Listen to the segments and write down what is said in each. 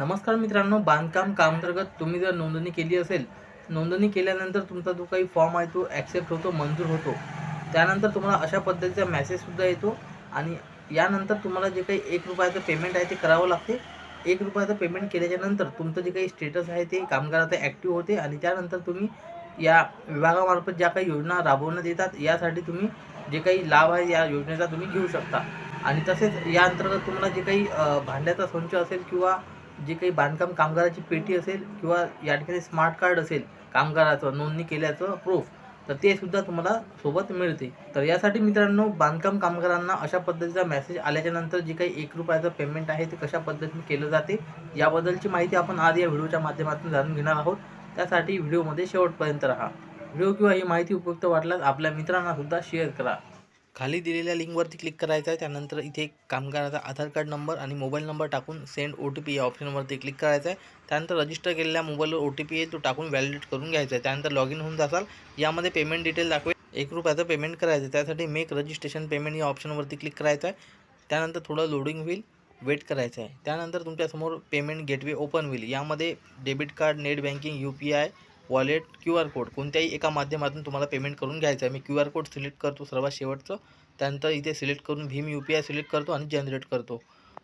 नमस्कार मित्रांनो बांधकाम कामांतर्गत तुम्ही जर नोंदणी केली असेल नोंदणी केल्यानंतर तुमचा जो काही फॉर्म आहे तो ॲक्सेप्ट होतो मंजूर होतो. त्यानंतर तुम्हाला अशा पद्धतीचा मेसेजसुद्धा येतो आणि यानंतर तुम्हाला जे काही एक रुपयाचं पेमेंट आहे ते करावं लागते. एक रुपयाचं पेमेंट केल्याच्यानंतर तुमचं जे काही स्टेटस आहे ते कामगाराचं ॲक्टिव्ह होते आणि त्यानंतर तुम्ही या विभागामार्फत ज्या काही योजना राबवण्यात येतात यासाठी तुम्ही जे काही लाभ आहे या योजनेचा तुम्ही घेऊ शकता. आणि तसेच या अंतर्गत तुम्हाला जे काही भांड्याचा संच असेल किंवा जे काही बांधकाम कामगाराची पेटी असेल किंवा या ठिकाणी स्मार्ट कार्ड असेल कामगाराचं नोंदणी केल्याचं प्रूफ तर ते सुद्धा तुम्हाला सोबत मिळते. तर यासाठी मित्रांनो बांधकाम कामगारांना अशा पद्धतीचा मेसेज आल्याच्यानंतर जे काही एक रुपयाचं पेमेंट आहे ते कशा पद्धतीने केलं जाते याबद्दलची माहिती आपण आज या व्हिडिओच्या माध्यमातून जाणून घेणार आहोत. त्यासाठी व्हिडिओमध्ये शेवटपर्यंत राहा. व्हिडिओ किंवा ही माहिती उपयुक्त वाटल्यास आपल्या मित्रांनासुद्धा शेअर करा. खाली दिलेल्या लिंकवरती क्लिक करायचं आहे. त्यानंतर इथे कामगाराचा आधार कार्ड नंबर आणि मोबाईल नंबर टाकून सेंड ओ टी पी या ऑप्शनवरती क्लिक करायचं आहे. त्यानंतर रजिस्टर केलेल्या मोबाईलवर ओ टी पी येईल तो टाकून व्हॅलिडेट करून घ्यायचा आहे. त्यानंतर लॉग इन होऊन जासाल. यामध्ये पेमेंट डिटेल दाखवेल. एक रुपयाचं पेमेंट करायचं आहे. त्यासाठी मेक रजिस्ट्रेशन पेमेंट या ऑप्शनवरती क्लिक करायचं आहे. त्यानंतर थोडं लोडिंग होईल वेट करायचं आहे. त्यानंतर तुमच्यासमोर पेमेंट गेटवे ओपन होईल. यामध्ये debit card net banking U P I wallet Q R code कोणत्याही एका माध्यमातून तुम्हाला पेमेंट करून घ्यायचं आहे. मी क्यू आर कोड सिलेक्ट करतो सर्वात शेवटचं. त्यानंतर इथे सिलेक्ट करून Bhim U P I select करतो आणि जनरेट करतो.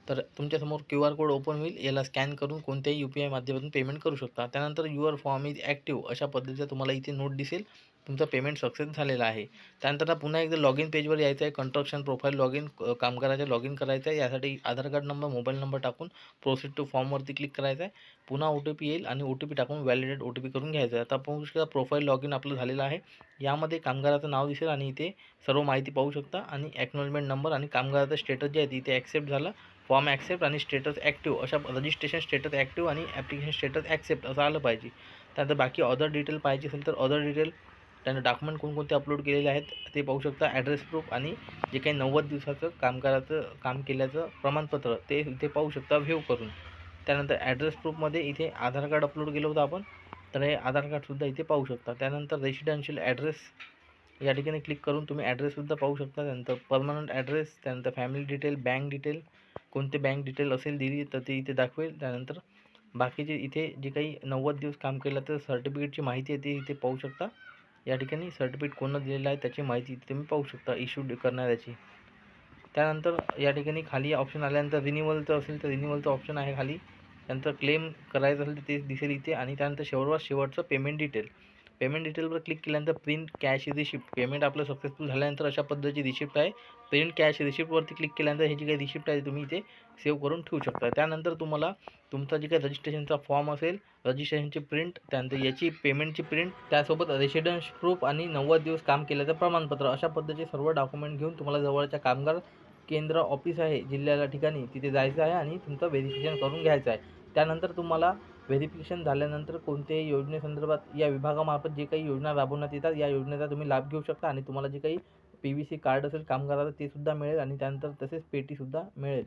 तर तुमच्यासमोर क्यू आर कोड ओपन होईल. याला स्कॅन करून कोणत्याही यू पी आय माध्यमातून पेमेंट करू शकता. त्यानंतर युअर फॉर्म इज ॲक्टिव्ह अशा पद्धतीचा तुम्हाला इथे नोट दिसेल. तुमचं पेमेंट सक्सेस झालेलं आहे. त्यानंतर पुन्हा एकदा लॉग इन पेजवर यायचं आहे कंस्ट्रक्शन प्रोफाईल लॉग इन कामगाराचं लॉग इन करायचं आहे यासाठी Aadhaar card number mobile number टाकून प्रोसीड टू फॉर्मवरती क्लिक करायचं आहे पुन्हा ओ टी पी येईल आणि ओ टी पी टाकून व्हॅलिडेट ओ टी पी करून घ्यायचं आहे आता पाहू शकता प्रोफाईल लॉग इन आपलं झालेलं आहे. यामध्ये कामगाराचं नाव दिसेल आणि इथे सर्व माहिती पाहू शकता. आणि ॲक्नॉलमेंट नंबर आणि कामगाराचं स्टेटस जे आहे तिथे ॲक्सेप्ट झालं. फॉर्म ॲक्सेप्ट आणि स्टेटस ॲक्टिव्ह अशा रजिस्ट्रेशन स्टेटस ॲक्टिव्ह आणि ॲप्लिकेशन स्टेटस ॲक्सेप्ट असं आलं पाहिजे. त्यानंतर बाकी अदर डिटेल पाहिजे असेल तर अदर डिटेल त्यानं डॉक्युमेंट कोणकोणते अपलोड केलेले आहेत ते पाहू शकता. ॲड्रेस प्रूफ आणि जे काही नव्वद दिवसाचं कामगाराचं काम केल्याचं प्रमाणपत्र ते इथे पाहू शकता व्ह्यू करून. त्यानंतर ॲड्रेस प्रूफमध्ये इथे आधार कार्ड अपलोड केलं होतं आपण तर हे आधार कार्डसुद्धा इथे पाहू शकता. त्यानंतर रेसिडेन्शियल ॲड्रेस या ठिकाणी क्लिक करून तुम्ही ॲड्रेससुद्धा पाहू शकता. त्यानंतर परमनंट ॲड्रेस त्यानंतर फॅमिली डिटेल बँक डिटेल कोणते बँक डिटेल असेल दिली तर ते इथे दाखवेल. त्यानंतर बाकीचे इथे जे काही नव्वद दिवस काम केलं तर सर्टिफिकेटची माहिती आहे ती इथे पाहू शकता. या ठिकाणी सर्टिफिकेट कोणं दिलेलं आहे त्याची माहिती तुम्ही पाहू शकता इश्यू करणाऱ्याची. त्यानंतर या ठिकाणी खाली ऑप्शन आल्यानंतर रिन्युअलचं असेल तर रिन्युअलचं ऑप्शन आहे खाली. त्यानंतर क्लेम करायचं असेल तर ते दिसेल इथे आणि त्यानंतर शेवटवर शेवटचं पेमेंट डिटेल पेमेंट डिटेलवर क्लिक केल्यानंतर प्रिंट कॅश रिसिप्ट पेमेंट आपलं सक्सेसफुल झाल्यानंतर अशा पद्धतीची रिसिप्ट आहे. प्रिंट कॅश रिसिप्टवरती क्लिक केल्यानंतर ह्याची जी काही रिसिप्ट आहे तुम्ही इथे सेव्ह करून ठेवू शकता. त्यानंतर तुम्हाला तुमचा जे काही रजिस्ट्रेशनचा फॉर्म असेल रजिस्ट्रेशनची प्रिंट त्यानंतर याची पेमेंटची प्रिंट त्यासोबत रेसिडेन्स प्रूफ आणि नव्वद दिवस काम केल्याचं प्रमाणपत्र. अशा पद्धतीचे सर्व डॉक्युमेंट घेऊन तुम्हाला जवळच्या कामगार केंद्र ऑफिस आहे जिल्ह्याला ठिकाणी तिथे जायचं आहे आणि तुमचं व्हेरिफिकेशन करून घ्यायचं आहे. त्यानंतर तुम्हाला व्हेरिफिकेशन झाल्यानंतर कोणत्याही योजनेसंदर्भात या विभागामार्फत जे काही योजना राबवण्यात येतात या योजनेचा तुम्ही लाभ घेऊ शकता आणि तुम्हाला जे काही पी व्ही सी कार्ड असेल कामगाराचं ते सुद्धा मिळेल आणि त्यानंतर तसेच पेटीसुद्धा मिळेल.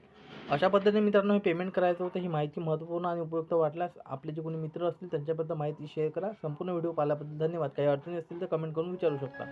अशा पद्धतीने मित्रांनो हे पेमेंट करायचं होतं. ही माहिती महत्त्वपूर्ण आणि उपयुक्त वाटल्यास आपले जे कोणी मित्र असतील त्यांच्याबद्दल माहिती शेअर करा. संपूर्ण व्हिडिओ पाहिल्याबद्दल धन्यवाद. काही अडचणी असतील तर कमेंट करून विचारू शकता.